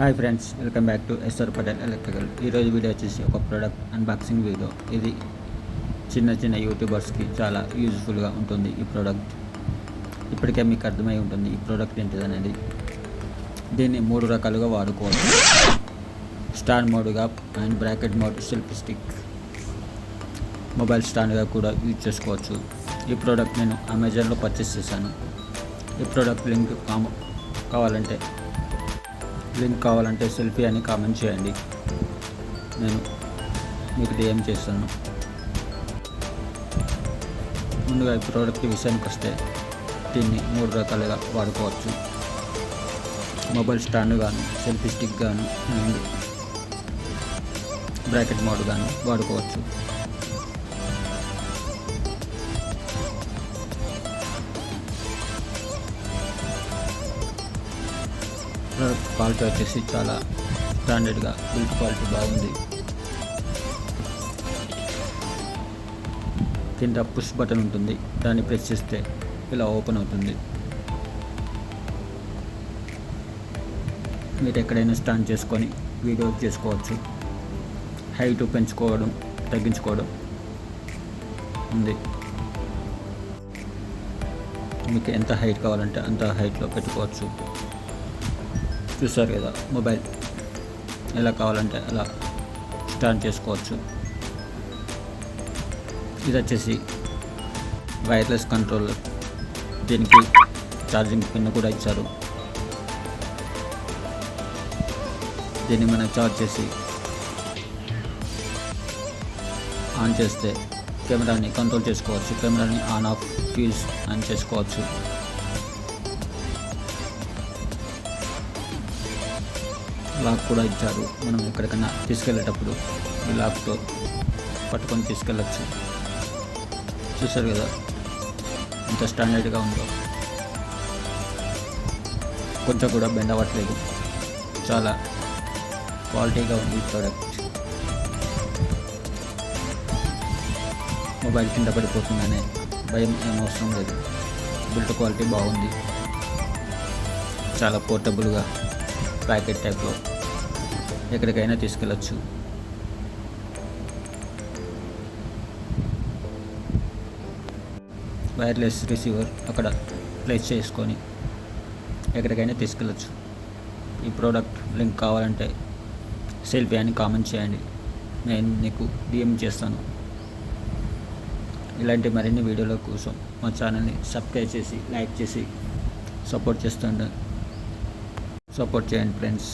Hi friends welcome back to S R Patel electrical. ఈరోజు video వచ్చేసి ఒక product unboxing video ఇది చిన్న చిన్న యూట్యూబర్స్కి చాలా యూజ్ఫుల్గా ఉంటుంది ఈ ప్రోడక్ట్ ఇప్పటికే మీకు అర్థమై ఉంటుంది ఈ ప్రోడక్ట్ ఏంటిదనేది. దీన్ని మూడు రకాలుగా వాడుకోవచ్చు. Stand మోడ్గా and bracket mode self stick mobile స్టాండ్గా కూడా యూజ్ చేసుకోవచ్చు. ఈ ప్రోడక్ట్ నేను అమెజాన్లో పర్చేస్ చేశాను. ఈ ప్రోడక్ట్ లింక్ కావాలంటే లింక్ కావాలంటే సెల్ఫీ అని కామెంట్ చేయండి. నేను మీకు డిఎం చేస్తాను. ముందుగా ఈ ప్రోడక్ట్ విషయానికి వస్తే దీన్ని మూడు రకాలుగా వాడుకోవచ్చు. మొబైల్ స్టాండ్ కానీ సెల్ఫీ స్టిక్ కానీ అండ్ బ్రాకెట్ మోడ్ కానీ వాడుకోవచ్చు. క్వాలిటీ వచ్చేసి చాలా స్టాండర్డ్గా బిల్డ్ క్వాలిటీ బాగుంది. కింద పుష్ బటన్ ఉంటుంది. దాన్ని ప్రెస్ చేస్తే ఇలా ఓపెన్ అవుతుంది. మీరు ఎక్కడైనా స్టాండ్ చేసుకొని వీడియో చేసుకోవచ్చు. హైట్ పెంచుకోవడం తగ్గించుకోవడం ఉంది. మీకు ఎంత హైట్ కావాలంటే అంత హైట్లో పెట్టుకోవచ్చు. చూస్తారు కదా మొబైల్. ఎలా కావాలంటే అలా స్టార్ట్ చేసుకోవచ్చు. ఇది వచ్చేసి వైర్లెస్ కంట్రోలర్ దీనికి ఛార్జింగ్ పిన్ కూడా ఇచ్చారు. దీన్ని మనం చార్జ్ చేసి ఆన్ చేస్తే కెమెరాని కంట్రోల్ చేసుకోవచ్చు. కెమెరాని ఆన్ ఆఫ్ ఫ్యూజ్ ఆన్ చేసుకోవచ్చు. లాక్ కూడా ఇచ్చారు. మనం ఎక్కడికైనా తీసుకెళ్ళేటప్పుడు ఈ లాక్తో పట్టుకొని తీసుకెళ్ళచ్చు. చూసారు కదా? ఎంత స్టాండర్డ్గా ఉందో. కొంచెం కూడా బెండ్ అవ్వట్లేదు చాలా క్వాలిటీగా ఉంది ప్రోడక్ట్. మొబైల్ కింద పడిపోతుందనే భయం ఏం అవసరం లేదు. బిల్ట్ క్వాలిటీ బాగుంది. చాలా పోర్టబుల్గా ప్యాకెట్ టైప్లో ఎక్కడికైనా తీసుకెళ్ళచ్చు. వైర్లెస్ రిసీవర్ అక్కడ ప్లేస్ చేసుకొని ఎక్కడికైనా తీసుకెళ్ళచ్చు. ఈ ప్రోడక్ట్ లింక్ కావాలంటే సెల్ఫీ అని కామెంట్ చేయండి. నేను నీకు డిఎం చేస్తాను. ఇలాంటి మరిన్ని వీడియోల కోసం మా ఛానల్ని సబ్స్క్రైబ్ చేసి లైక్ చేసి సపోర్ట్ చేస్తుండే సపోర్ట్ చేయండి ఫ్రెండ్స్